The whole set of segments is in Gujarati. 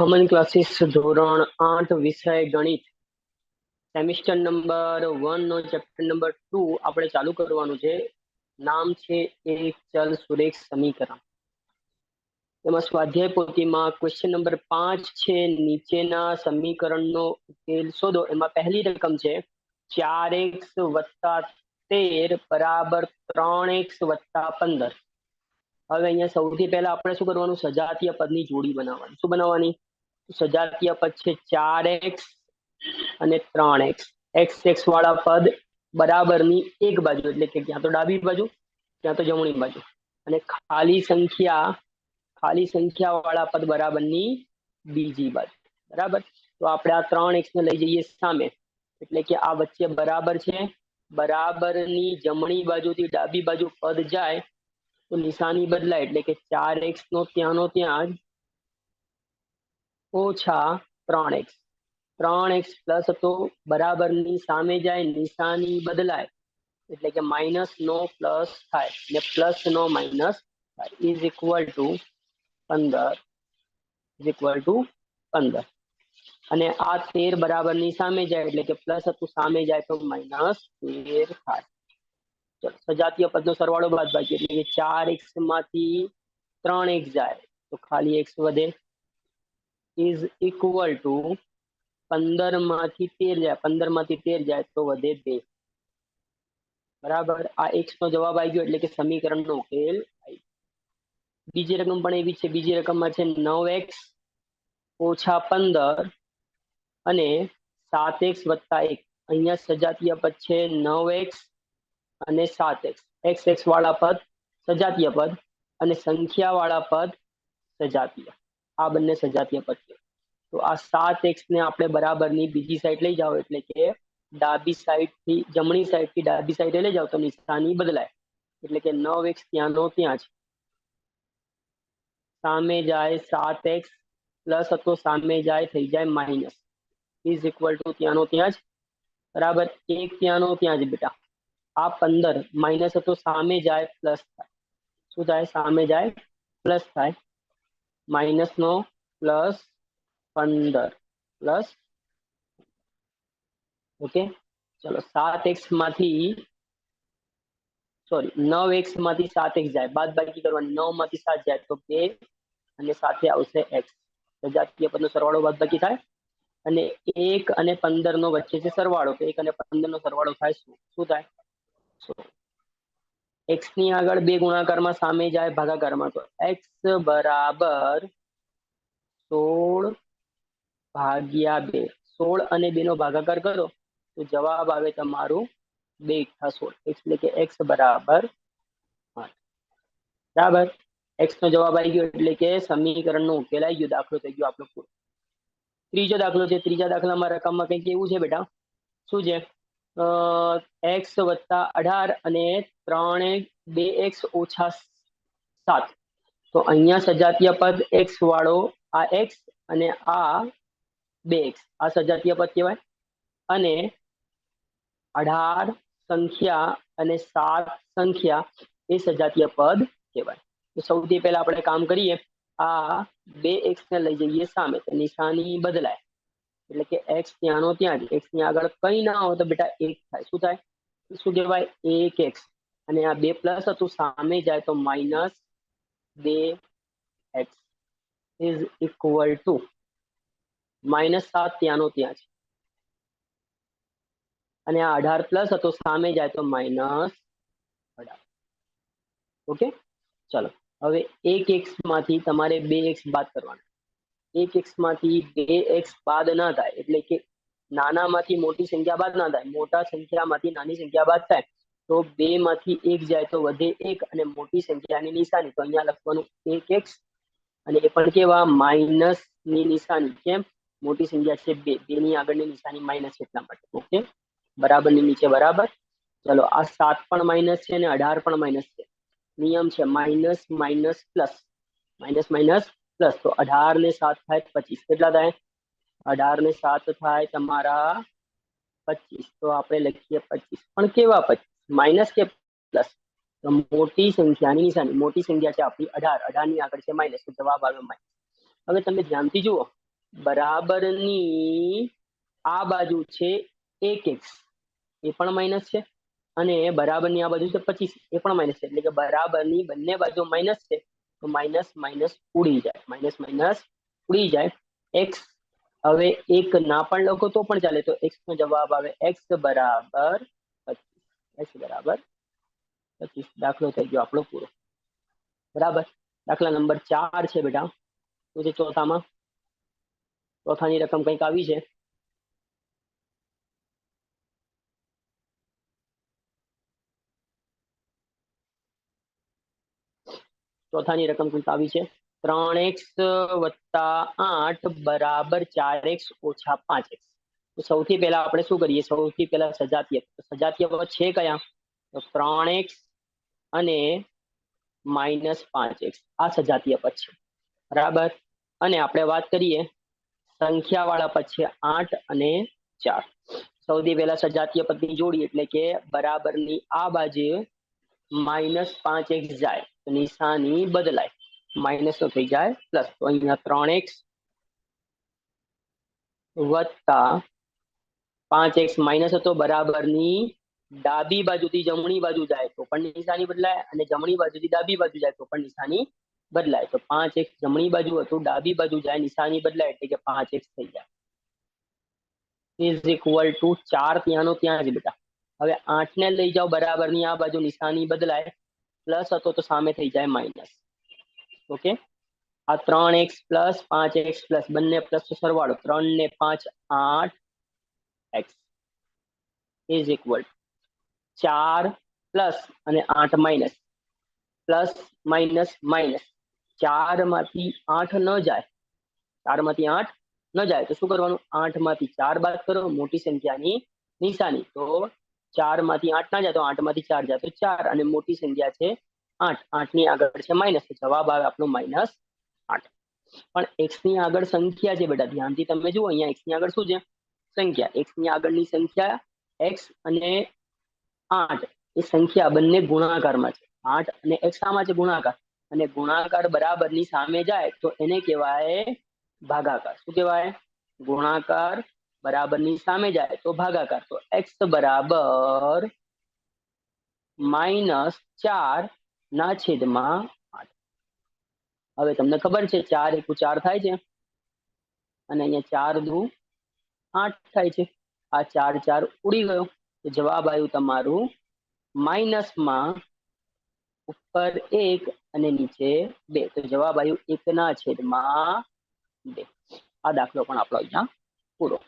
અમન ક્લાસીસ ધોરણ આઠ વિષય ગણિત. સેમિસ્ટર નંબર વન નો ચેપ્ટર નંબર ટુ આપણે ચાલુ કરવાનું છે. નામ છે એક ચલ સુરેખ સમીકરણ. એમાં સ્વાધ્યાય પોથીમાં ક્વેશ્ચન નંબર પાંચ છે નીચેના સમીકરણનો ઉકેલ શોધો. એમાં પહેલી રકમ છે ચાર એક્સ વત્તા તેર બરાબર ત્રણ એક્સ વત્તા પંદર. હવે અહીંયા સૌથી પહેલા આપણે શું કરવાનું? સજાતીય પદની જોડી બનાવવાની. શું બનાવવાની? સજાતીય પદ છે ચાર એક્સ અને ત્રણ એક્સ. એક્સ એક્સ વાળા પદ બરાબરની એક બાજુ, એટલે કે ક્યાં તો ડાબી બાજુ ક્યાં તો જમણી બાજુ. અને ખાલી સંખ્યા ખાલી સંખ્યા વાળા પદ બરાબરની બીજી બાજુ. બરાબર? તો આપણે આ ત્રણ એક્સ ને લઈ જઈએ સામે. એટલે કે આ વચ્ચે બરાબર છે. બરાબરની જમણી બાજુથી ડાબી બાજુ પદ જાય તો નિશાની બદલાય એટલે કે ચાર એક્સ નો ત્યાંનો ત્યાં જ ઓછા ત્રણ એક્સ ત્રણ એક્સ પ્લસ હતો બરાબરની સામે જાય, નિશાની બદલાય. એટલે કે માઇનસ નો પ્લસ થાય ને પ્લસ નો માઇનસ થાય. ઇઝ ઇક્વલ ટુ પંદર. ઇઝ ઇક્વલ ટુ પંદર. અને આ તેર બરાબરની સામે જાય એટલે કે પ્લસ હતું સામે જાય તો માઇનસ તેર થાય. સજાતીય પદનો સરવાળો બાદ બાકી એટલે કે ચાર એક્સમાંથી ત્રણ એક્સ જાય. તો ખાલી એક્સ વધે. ઇઝ ઇક્વલ ટુ પંદરમાંથી તેર જાય. પંદરમાંથી તેર જાય તો વધે બે. બરાબર? આ એક્સ નો જવાબ આવી ગયો. એટલે કે સમીકરણ નો ઉકેલ બીજી રકમ પણ એવી છે. બીજી રકમમાં છે નવ એક્સ ઓછા પંદર અને સાત એક્સ વત્તા એક. અહીંયા સજાતીય પદ છે નવ એક્સ અને સાત એક્સ એક્સ એક્સ વાળા પદ સજાતીય પદ અને સંખ્યા વાળા પદ સજાતીય. આ બંને સજાતીય પદ છે. તો આ સાત એક્સ ને આપણે બરાબરની બીજી સાઈડ લઈ જાઓ એટલે કે ડાબી સાઈડથી જમણી સાઈડથી ડાબી સાઈડે લઈ જાઓ તો નિશાની બદલાય. એટલે કે નવ એક્સ ત્યાંનો ત્યાં છે. સામે જાય સાત એક્સ પ્લસ હતો સામે જાય થઈ જાય માઇનસ ઇઝ ઇક્વલ ટુ ત્યાંનો ત્યાં જ. બરાબર? એક ત્યાંનો ત્યાં જ બેટા. આ પંદર માઇનસ હતો સામે જાય પ્લસ થાય શું થાય સામે જાય પ્લસ થાય માઇનસ નો પ્લસ પંદર પ્લસ ઓકે ચલો સાત એક્સમાંથી સોરી નવ એક્સમાંથી સાત એક્સ જાય બાદ બાકી કરવાની નવમાંથી સાત જાય તો બે અને સાથે આવશે એક્સ સજાતીય પદનો સરવાળો બાદ બાકી થાય. અને એક અને પંદર નો વચ્ચે છે સરવાળો એક અને પંદર નો સરવાળો થાય શું? શું થાય? એક્સની આગળ બે ગુણાકારમાં સામે જાય ભાગાકારમાં તો x બરાબર સોળ ભાગ્યા બે. સોળ અને બે નો ભાગાકાર કરો તો જવાબ આવે તમારું બે સોળ. એટલે કે એક્સ બરાબર બરાબર? એક્સ નો જવાબ આવી ગયો એટલે કે સમીકરણ નો ઉકેલ આવી ગયો, દાખલો થઈ ગયો આપણો પૂરો. ત્રીજો દાખલો છે. ત્રીજા દાખલામાં રકમમાં કંઈક એવું છે બેટા? શું છે? એક્સ વત્તા અઢાર અને ત્રણ બે એક્સ ઓછા સાત. તો અહીંયા સજાતીય પદ એક્સ વાળો આ એક્સ અને આ બે એક્સ. આ સજાતીય પદ કહેવાય. અને અઢાર સંખ્યા અને સાત સંખ્યા એ સજાતીય પદ કહેવાય. તો સૌથી પહેલા આપણે કામ કરીએ. આ બે એક્સ ને લઈ જઈએ સામે. તો નિશાની બદલાય. એટલે કે એક્સ ત્યાંનો ત્યાં જ એક્સની આગળ કઈ ના હોય તો બેટા એક થાય. શું થાય? શું કહેવાય? એક એક્સ અને આ બે પ્લસ હતું, સામે જાય તો માઇનસ બે x is equal to minus સાત ત્યાંનો ત્યાં છે અને આ અઢાર પ્લસ હતો, સામે જાય તો માઇનસ અઢાર. ઓકે ચલો. હવે એક એક્સમાંથી તમારે બે એક્સ બાદ કરવાના. એક એક્સમાંથી બે એક્સ બાદ ના થાય, એટલે કે નાનામાંથી મોટી સંખ્યા બાદ ના થાય, મોટા સંખ્યામાંથી નાની સંખ્યા બાદ થાય, તો બે માંથી એક જાય તો વધે એક અને મોટી સંખ્યાની નિશાની, તો અહીંયા લખવાનું એક એક્સ અને એ પણ કેવા માઇનસની નિશાની, કેમ? મોટી સંખ્યા છે બે બે ની આગળની નિશાની માઇનસ એટલા માટે, ઓકે? બરાબરની નીચે બરાબર? ચલો, આ સાત પણ માઇનસ છે અને અઢાર પણ માઇનસ છે. નિયમ છે minus minus plus minus minus plus તો અઢાર ને સાત થાય પચીસ કેટલા થાય અઢાર ને સાત થાય તમારા પચીસ તો આપણે લખીએ પચીસ પણ કેવા પચીસ માઇનસ કે પ્લસ તો મોટી સંખ્યાની નિશાની મોટી સંખ્યા છે આપણી અઢાર અઢારની આગળ છે માઇનસ તો જવાબ આવ્યો માઇનસ હવે તમે ધ્યાનથી જુઓ બરાબરની આ બાજુ છે એક એક્સ એ પણ માઇનસ છે અને બરાબરની આ બાજુ છે પચીસ એ પણ માઇનસ છે એટલે કે બરાબરની બંને બાજુ માઇનસ છે તો માઇનસ માઇનસ ઉડી જાય. માઇનસ માઇનસ ઉડી જાય. એક્સ હવે એક ના પણ લખો તો પણ ચાલે. તો એક્સ નો જવાબ આવે એક્સ બરાબર એક્સ બરાબર પચીસ. દાખલો થઈ ગયો આપણો પૂરો. બરાબર. દાખલા નંબર ચાર છે બેટા. તો છે ચોથામાં ચોથાની રકમ કંઈક આવી છે. ચોથાની રકમ કંઈક આવી છે? ત્રણ એક્સ વત્તા આઠ બરાબર ચાર એક્સ ઓછા પાંચ એક્સ. સૌથી પહેલા આપણે શું કરીએ? સૌથી પહેલા સજાતીય. સજાતીય પદ છે કયા? ત્રણ એક્સ અને માઇનસ પાંચ એક્સ. આ સજાતીય પદ છે. બરાબર? અને આપણે વાત કરીએ સંખ્યાવાળા પદ છે આઠ અને ચાર. સૌથી પહેલા સજાતીય પદની જોડી એટલે કે બરાબરની આ બાજુ માઇનસ પાંચ એક્સ જાય તો નિશાની બદલાય. માઇનસ નો થઈ જાય પ્લસ. તો અહીંયા ત્રણ એક્સ વત્તા પાંચ એક્સ માઇનસ હતો બરાબરની ડાબી બાજુથી જમણી બાજુ જાય તો પણ નિશાની બદલાય અને જમણી બાજુથી ડાબી બાજુ જાય તો પણ નિશાની બદલાય. તો પાંચ એક્સ જમણી બાજુ હતું, ડાબી બાજુ જાય, નિશાની બદલાય એટલે કે પાંચ એક્સ થઈ જાય. ઇઝ ઇક્વલ ટુ ચાર ત્યાંનો ત્યાં જ બેટા. હવે આઠ ને લઈ જાઓ બરાબરની, આ બાજુ નિશાની બદલાય, પ્લસ હતો તો સામે થઈ જાય માઇનસ. ઓકે? આ ત્રણ એક્સ પ્લસ પાંચ એક્સ પ્લસ બંને પ્લસ સરવાળો, ત્રણ ને પાંચ આઠ એક્સ ઇઝ ઇક્વલ ચાર પ્લસ અને આઠ માઇનસ. Plus minus minus. ચારમાંથી આઠ ન જાય. ચારમાંથી આઠ ન જાય. તો શું કરવાનું? આઠમાંથી ચાર બાદ કરો, મોટી સંખ્યાની નિશાની. તો ચારમાંથી આઠ ના જાય તો આઠમાંથી ચાર જાય. તો ચાર અને મોટી સંખ્યા છે આઠ. આઠની આગળ છે માઇનસ. જવાબ આવે આપણો માઇનસ આઠ. પણ એક્સની આગળ સંખ્યા છે બેટા. ધ્યાનથી તમે જુઓ, અહીંયા એક્સની આગળ શું છે? સંખ્યા. એક્સની આગળની સંખ્યા એક્સ અને આઠ. એ સંખ્યા બંને ગુણાકારમાં છે. આઠ અને એક્સ આમાં છે? ગુણાકાર. અને ગુણાકાર બરાબરની સામે જાય તો એને કહેવાય ભાગાકાર. શું કહેવાય? ગુણાકાર બરાબરની સામે જાય તો ભાગાકાર. તો એક્સ બરાબર માઇનસ ચાર ના છેદમાં આઠ. હવે તમને ખબર છે ચાર એકુ ચાર થાય છે. અને અહીંયા ચાર દુ આઠ થાય છે. આ ચાર ચાર ઉડી ગયો. તો જવાબ આવ્યું તમારું માઇનસમાં ઉપર એક અને નીચે બે. તો જવાબ આવ્યું એકના છેદમાં બે. આ દાખલો પણ આપણો અહીંયા પૂરો.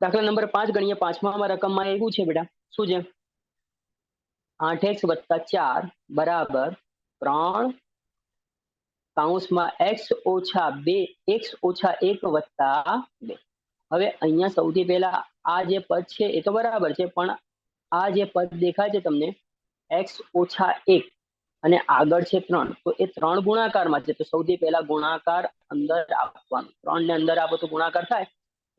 દાખલા નંબર પાંચ ગણીએ. પાંચમા રકમમાં એવું છે બેટા. શું છે? આઠ એક્સ વત્તા ચાર બરાબર ત્રણ કાઉન્સમાં એક્સ ઓછા બે, એક્સ ઓછા એક વત્તા બે. હવે અહીંયા સૌથી પહેલા આ જે પદ છે એ તો બરાબર છે, પણ આ જે પદ દેખાય છે તમને, એક્સ ઓછા એક અને આગળ છે ત્રણ, તો એ ત્રણ ગુણાકારમાં છે. તો સૌથી પહેલા ગુણાકાર અંદર આપવાનું. ત્રણ ને અંદર આપો તો ગુણાકાર થાય.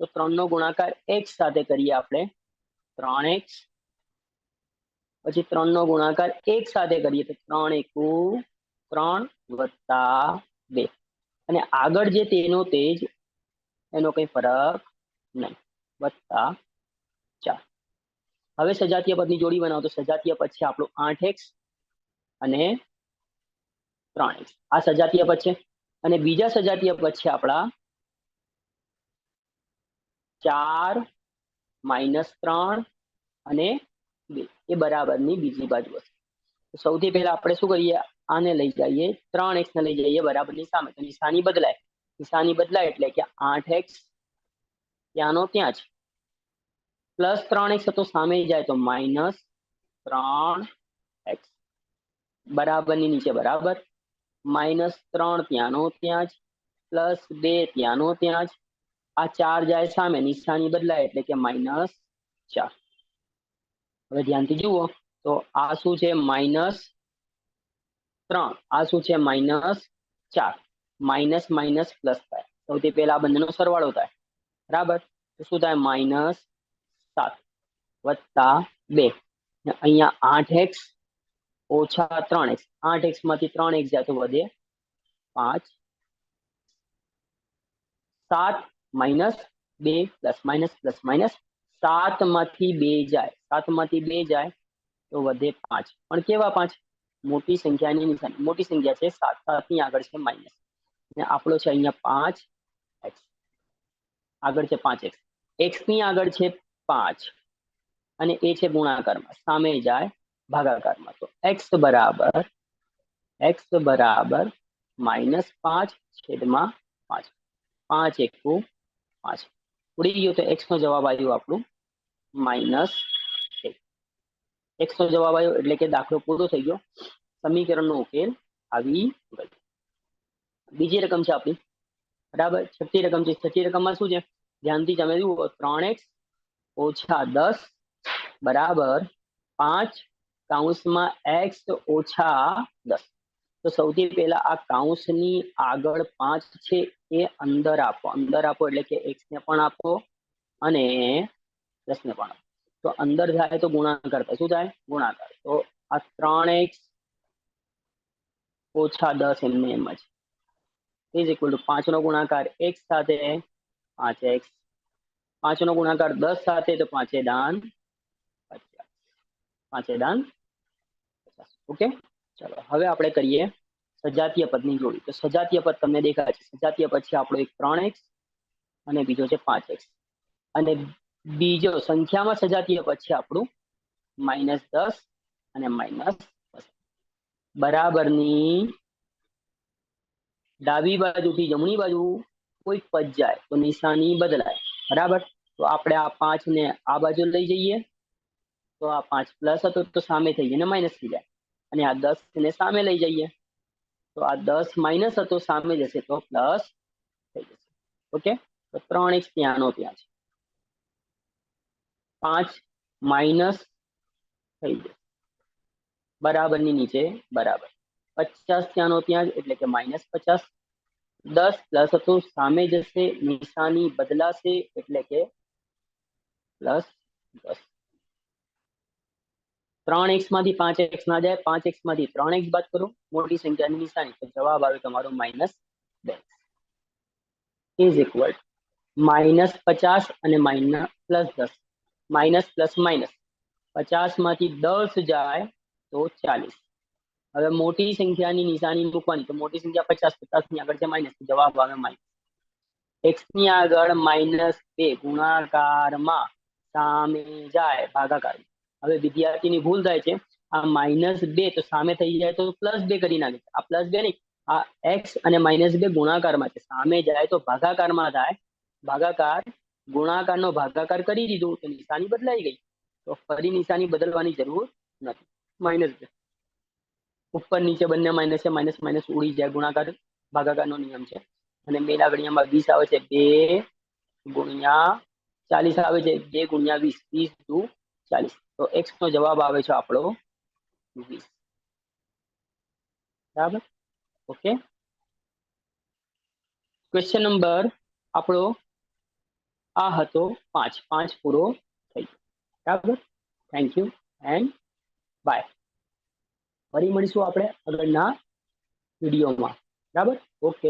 તો ત્રણ નો ગુણાકાર એક્સ સાથે કરીએ આપણે. ત્રણ એક્સ. પછી ત્રણ નો ગુણાકાર એક સાથે કરીએ તો ત્રણ એકુ ત્રણ વત્તા બે. અને આગળ જે તેનો તેજ, એનો કઈ ફરક નહીં. વત્તા ચાર. હવે સજાતીય પદની જોડી બનાવો તો સજાતીય પદ છે આપણું આઠ એક્સ અને ત્રણ એક્સ. આ સજાતીય પદ છે. અને બીજા સજાતીય પદ છે આપણા ચાર માઇનસ ત્રણ અને બે. એ બરાબરની બીજી બાજુ હશે. સૌથી પહેલા આપણે શું કરીએ? આને લઈ જઈએ. ત્રણ એક્સ ને લઈ જઈએ બરાબરની સામે. તો નિશાની બદલાય. નિશાની બદલાય એટલે કે આઠ એક્સ ત્યાંનો ત્યાં જ. પ્લસ ત્રણ એક્સ તો સામે જાય તો માઇનસ ત્રણ એક્સ. બરાબરની નીચે બરાબર. માઇનસ ત્રણ ત્યાંનો ત્યાં જ. પ્લસ બે ત્યાંનો ત્યાં જ. આ ચાર જાય સામે નિશાની બદલાય એટલે કે માઇનસ ચાર. હવે ધ્યાનથી જુઓ, તો આ શું છે? માઇનસ ત્રણ. આ શું છે? માઇનસ ચાર. માઇનસ માઇનસ પ્લસ થાય. સૌથી પહેલા આ બંનેનો સરવાળો થાય. બરાબર? તો શું થાય? માઇનસ સાત વત્તા બે. અહીંયા આઠ એક્સ ઓછા ત્રણ એક્સ. આઠ એક્સમાંથી ત્રણ એક્સ જાય તો વધે પાંચ. સાત માઇનસ બે પ્લસ માઇનસ પ્લસ માઇનસ સાતમાંથી બે જાય. સાતમાંથી બે જાય તો વધે પાંચ. પણ કેવા પાંચ? મોટી સંખ્યાની નિશાની. મોટી સંખ્યા છે સાત સાતની આગળ છે માઇનસ અને આપણો છે અહીંયા પાંચ એક્સ. આગળ છે પાંચ એક્સ. એક્સની આગળ છે પાંચ. અને એ છે ગુણાકારમાં. સામે જાય ભાગાકારમાં. તો એક્સ બરાબર એક્સ બરાબર માઇનસ પાંચ છેદમાં પાંચ. પાંચ એકુ પાંચ ઉડી ગયો તો એક્સ નો જવાબ આવ્યો આપણું માઇનસ એક. એક્સ નો જવાબ આવ્યો એટલે કે દાખલો પૂરો થઈ ગયો. સમીકરણનો ઉકેલ આવી ગયો. બીજી રકમ છે આપણી. બરાબર? છઠ્ઠી રકમ છે. છઠ્ઠી રકમમાં શું છે? ધ્યાનથી તમે જુઓ, ત્રણ એક્સ ઓછા દસ બરાબર પાંચ કાઉન્સમાં એક્સ ઓછા દસ. તો સૌથી પહેલા આ કાઉન્સની આગળ પાંચ છે એ અંદર આપો. અંદર આપો એટલે કે એક્સ ને પણ આપો અને દસ ને પણ તો અંદર થાય તો ગુણાકાર થાય. શું થાય? ગુણાકાર. તો આ ત્રણ એક્સ ઓછા દસ એમને એમ જ. ઇઝ ઇક્વલ ટુ પાંચ નો ગુણાકાર એક્સ સાથે પાંચ એક્સ પાંચ નો ગુણાકાર દસ સાથે તો પાંચે દાન પચાસ. પાંચે દાન ઓકે? ચલો, હવે આપણે કરીએ સજાતીય પદની જોડી. તો સજાતીય પદ તમને દેખાય છે. સજાતીય પદ છે આપણો એક ત્રણ એક્સ અને બીજો છે પાંચ એક્સ. અને બીજો સંખ્યામાં સજાતીય પદ છે આપણું માઇનસ દસ અને માઇનસ બરાબરની ડાબી બાજુથી જમણી બાજુ કોઈ પદ જાય તો નિશાની બદલાય. બરાબર? તો આપણે આ પાંચ ને આ બાજુ લઈ જઈએ. તો આ પાંચ પ્લસ હતો તો સામે થઈ જાય ને માઇનસ થઈ જાય. અને આ દસ ને સામે લઈ જઈએ. તો આ દસ માઇનસ હતો સામે જશે તો પ્લસ થઈ જશે. ઓકે તો ત્રણ એક્સ ત્યાંનો ત્યાં છે પાંચ માઇનસ થઈ જશે. બરાબરની નીચે બરાબર. પચાસ ત્યાંનો ત્યાં જ એટલે કે માઇનસ પચાસ. દસ પ્લસ હતું સામે જશે, નિશાની બદલાશે એટલે કે પ્લસ દસ. ત્રણ એક્સમાંથી પાંચ એક્સ ના જાય, પાંચ એક્સમાંથી ત્રણ એક્સ બાદ કરો, મોટી સંખ્યાની નિશાની. તો જવાબ આવે તમારો માઇનસ બે. ઇઝ ઇક્વલ માઇનસ પચાસ અને માઇનસ પ્લસ દસ. માઇનસ પ્લસ માઇનસ પચાસમાંથી દસ જાય તો ચાલીસ. હવે મોટી સંખ્યાની નિશાની મૂકવાની, તો મોટી સંખ્યા પચાસ પચાસની આગળ છે માઇનસ જવાબ આવે માઇનસ એક્સની આગળ માઇનસ બે ગુણાકારમાં સામે જાય ભાગાકાર. હવે વિદ્યાર્થીની ભૂલ થાય છે. આ માઇનસ બે તો સામે થઈ જાય તો પ્લસ બે કરી નાખે. આ પ્લસ બે નહીં, આ એક્સ અને માઇનસ બે ગુણાકારમાં છે. સામે જાય તો ભાગાકારમાં થાય. ભાગાકાર, ગુણાકારનો ભાગાકાર કરી દીધું તો નિશાની બદલાઈ ગઈ. તો ફરી નિશાની બદલવાની જરૂર નથી. માઇનસ બે. ઉપર નીચે બંને માઇનસ છે. માઇનસ માઇનસ ઉડી જાય ગુણાકાર. ભાગાકારનો નિયમ છે. અને મેલા ગણિયામાં વીસ આવે છે. બે ગુણ્યા ચાલીસ આવે છે. બે ગુણ્યા વીસ. વીસ ટુ ચાલીસ. તો એક્સ નો જવાબ આવે છે આપણો બરાબર? ઓકે. ક્વેશ્ચન નંબર આપણો આ હતો પાંચ. પાંચ પૂરો થઈ ગયો. બરાબર? થેન્ક યુ એન્ડ બાય ફરી મળીશું આપણે આગળના વિડીયોમાં. બરાબર? ઓકે.